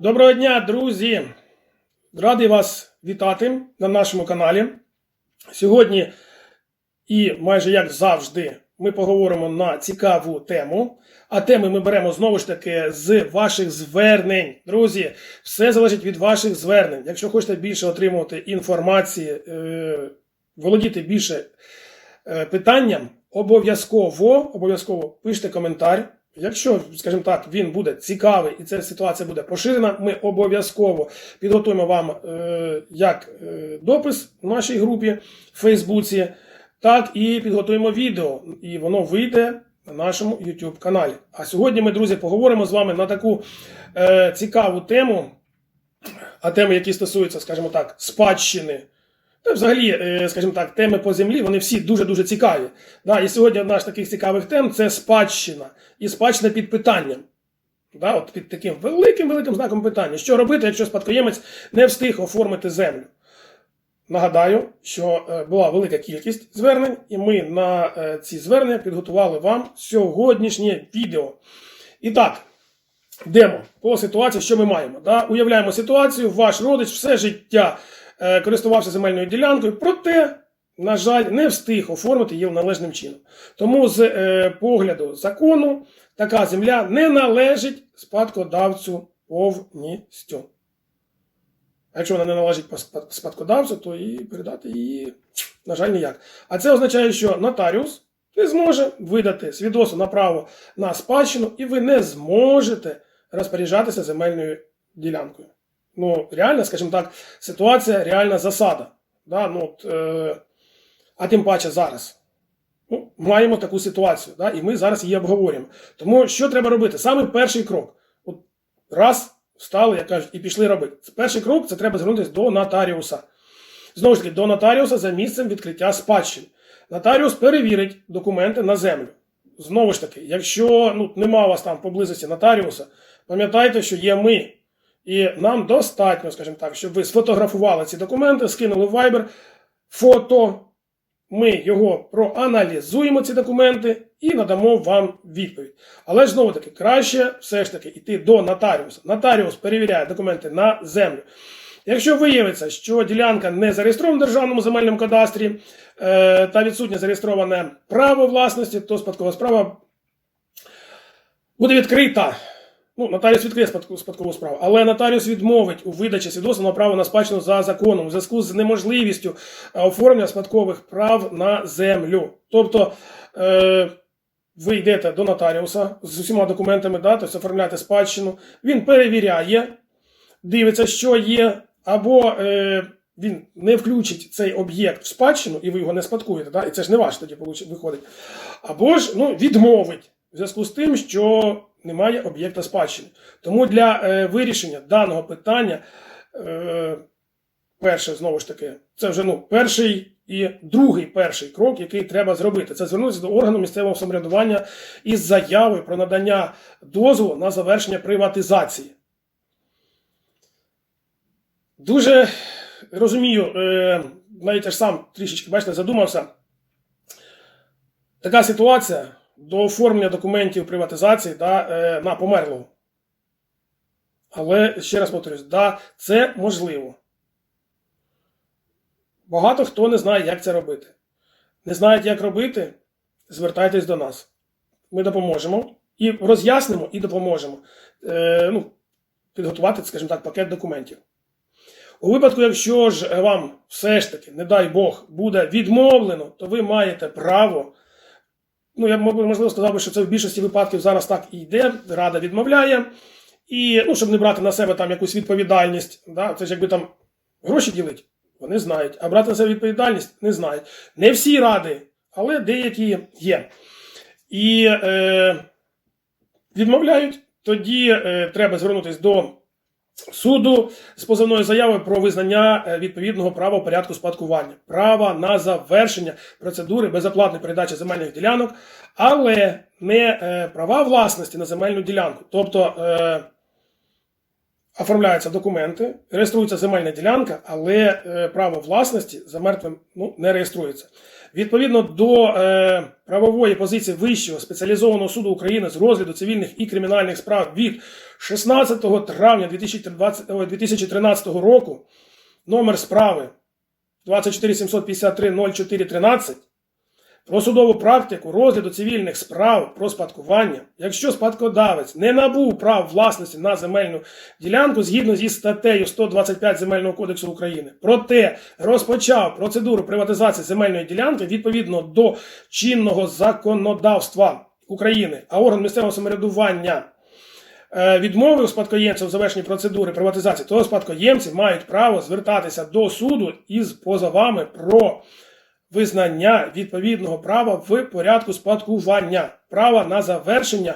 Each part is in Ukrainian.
Доброго дня, друзі! Радий вас вітати на нашому каналі. Сьогодні, і майже як завжди, ми поговоримо на цікаву тему. А теми ми беремо знову ж таки з ваших звернень. Друзі, все залежить від ваших звернень. Якщо хочете більше отримувати інформації, е, володіти більше е, питанням, обов'язково, обов'язково пишіть коментар. Якщо, скажімо так, він буде цікавий і ця ситуація буде поширена, ми обов'язково підготуємо вам е, як е, допис в нашій групі в Фейсбуці, так і підготуємо відео, і воно вийде на нашому YouTube каналі. А сьогодні ми, друзі, поговоримо з вами на таку е, цікаву тему, а теми, які стосуються, скажімо так, спадщини. Та взагалі, е, скажімо так, теми по землі, вони всі дуже-дуже цікаві. Да? І сьогодні одна з таких цікавих тем це спадщина. І спадщина під питанням. Да? От під таким великим-великим знаком питання. Що робити, якщо спадкоємець не встиг оформити землю? Нагадаю, що е, була велика кількість звернень, і ми на е, ці звернення підготували вам сьогоднішнє відео. І так, йдемо по ситуації, що ми маємо. Да? Уявляємо ситуацію, ваш родич все життя користувався земельною ділянкою, проте, на жаль, не встиг оформити її належним чином. Тому з е, погляду закону така земля не належить спадкодавцю повністю. А якщо вона не належить спадкодавцю, то і передати її, на жаль, ніяк. А це означає, що нотаріус не зможе видати свідоцтво на право на спадщину, і ви не зможете розпоряджатися земельною ділянкою. Ну, реально, скажімо так, ситуація, реальна засада. Да? Ну, от, е, а тим паче зараз. Ну, маємо таку ситуацію, да? і ми зараз її обговорюємо. Тому що треба робити? Саме перший крок. От раз встали, як кажуть, і пішли робити. Перший крок це треба звернутися до нотаріуса. Знову ж таки, до нотаріуса за місцем відкриття спадщини. Нотаріус перевірить документи на землю. Знову ж таки, якщо ну, нема у вас там поблизості нотаріуса, пам'ятайте, що є ми. І нам достатньо, скажімо так, щоб ви сфотографували ці документи, скинули в Viber фото. Ми його проаналізуємо, ці документи, і надамо вам відповідь. Але ж знову таки, краще все ж таки йти до нотаріуса. Нотаріус перевіряє документи на землю. Якщо виявиться, що ділянка не зареєстрована в державному земельному кадастрі е, та відсутнє зареєстроване право власності, то спадкова справа буде відкрита. Ну, нотаріус відкриє спадкову справу, але нотаріус відмовить у видачі свідоцтва на право на спадщину за законом у зв'язку з неможливістю е, оформлення спадкових прав на землю. Тобто е, ви йдете до нотаріуса з усіма документами, да, тобто оформляєте спадщину, він перевіряє, дивиться, що є, або е, він не включить цей об'єкт в спадщину, і ви його не спадкуєте, да, і це ж не ваш тоді виходить. Або ж ну, відмовить в зв'язку з тим, що немає об'єкта спадщини. Тому для е, вирішення даного питання, е, перше, знову ж таки, це вже ну, перший і другий перший крок, який треба зробити. Це звернутися до органу місцевого самоврядування із заявою про надання дозволу на завершення приватизації. Дуже розумію, е, навіть аж сам трішечки, бачите, задумався. Така ситуація до оформлення документів приватизації да, е, на померлого. Але ще раз повторюсь, да, це можливо. Багато хто не знає, як це робити. Не знають, як робити, звертайтесь до нас. Ми допоможемо і роз'яснимо, і допоможемо е, ну, підготувати, скажімо так, пакет документів. У випадку, якщо ж вам все ж таки, не дай Бог, буде відмовлено, то ви маєте право. Ну, я можливо сказав би, що це в більшості випадків зараз так і йде. Рада відмовляє. І ну, щоб не брати на себе там якусь відповідальність, да, це ж якби там гроші ділить, вони знають. А брати на себе відповідальність не знають. Не всі ради, але деякі є. І е, відмовляють, тоді е, треба звернутися до суду з позовною заявою про визнання е, відповідного права в порядку спадкування, права на завершення процедури безоплатної передачі земельних ділянок, але не е, права власності на земельну ділянку. Тобто е, оформляються документи, реєструється земельна ділянка, але е, право власності за мертвим ну, не реєструється. Відповідно до е, правової позиції Вищого спеціалізованого суду України з розгляду цивільних і кримінальних справ від 16 травня 2020, 2013 року, номер справи 24753 0413 про судову практику розгляду цивільних справ про спадкування, якщо спадкодавець не набув прав власності на земельну ділянку згідно зі статтею 125 Земельного кодексу України, проте розпочав процедуру приватизації земельної ділянки відповідно до чинного законодавства України, а орган місцевого самоврядування е, відмовив спадкоємцям завершенні процедури приватизації, то спадкоємці мають право звертатися до суду із позовами про визнання відповідного права в порядку спадкування, права на завершення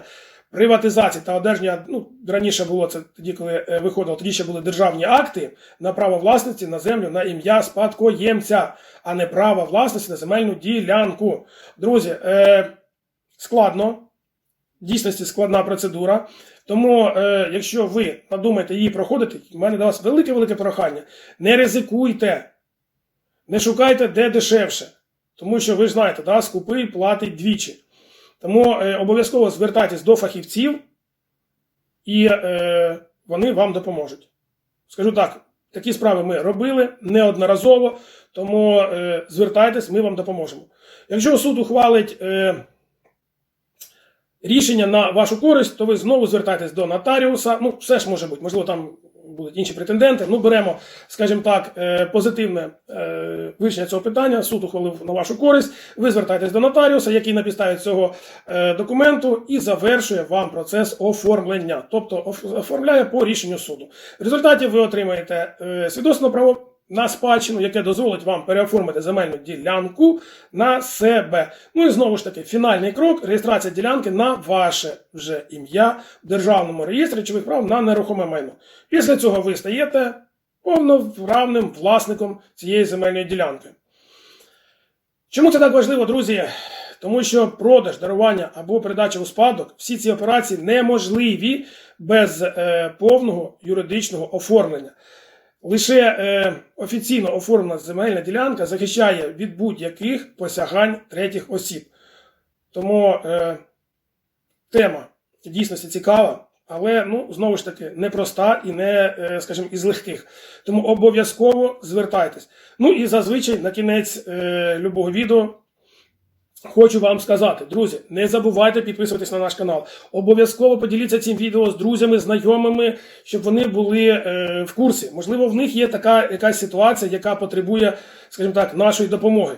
приватизації та одержання. Ну раніше було це тоді, коли е, виходило, тоді ще були державні акти на право власності на землю на ім'я спадкоємця, а не право власності на земельну ділянку. Друзі, е, складно. Дійсності складна процедура. Тому, е, якщо ви надумаєте її проходити, в мене до вас велике-велике прохання. Не ризикуйте, не шукайте де дешевше. Тому що ви знаєте, да, скупий платить двічі. Тому е, обов'язково звертайтесь до фахівців, і е, вони вам допоможуть. Скажу так, такі справи ми робили неодноразово, тому е, звертайтесь, ми вам допоможемо. Якщо суд ухвалить. Е, рішення на вашу користь, то ви знову звертаєтесь до нотаріуса. Ну, все ж може бути, можливо, там будуть інші претенденти. Ну, беремо, скажімо так, е, позитивне е, вирішення цього питання. Суд ухвалив на вашу користь. Ви звертаєтесь до нотаріуса, який на підставі цього е, документу і завершує вам процес оформлення, тобто оф- оформляє по рішенню суду. В результаті ви отримаєте свідоцтво право на спадщину, яке дозволить вам переоформити земельну ділянку на себе. Ну і знову ж таки, фінальний крок реєстрація ділянки на ваше вже ім'я в державному реєстрі речових прав на нерухоме майно. Після цього ви стаєте повноправним власником цієї земельної ділянки. Чому це так важливо, друзі? Тому що продаж, дарування або передача у спадок, всі ці операції неможливі без е, повного юридичного оформлення. Лише е, офіційно оформлена земельна ділянка захищає від будь-яких посягань третіх осіб. Тому е, тема дійсно цікава, але ну, знову ж таки непроста і не, е, скажімо, із легких. Тому обов'язково звертайтесь. Ну і зазвичай на кінець е, любого відео. Хочу вам сказати, друзі, не забувайте підписуватись на наш канал. Обов'язково поділіться цим відео з друзями, знайомими, щоб вони були е, в курсі. Можливо, в них є така якась ситуація, яка потребує, скажімо так, нашої допомоги.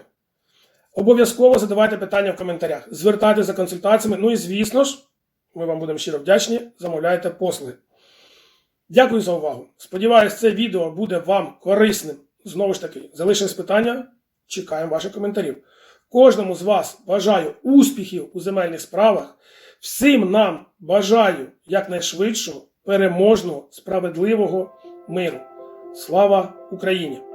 Обов'язково задавайте питання в коментарях, звертайтеся за консультаціями. Ну і звісно ж, ми вам будемо щиро вдячні. Замовляйте послуги. Дякую за увагу. Сподіваюсь, це відео буде вам корисним. Знову ж таки, залишились питання. Чекаємо ваших коментарів. Кожному з вас бажаю успіхів у земельних справах. Всім нам бажаю якнайшвидшого, переможного, справедливого миру. Слава Україні!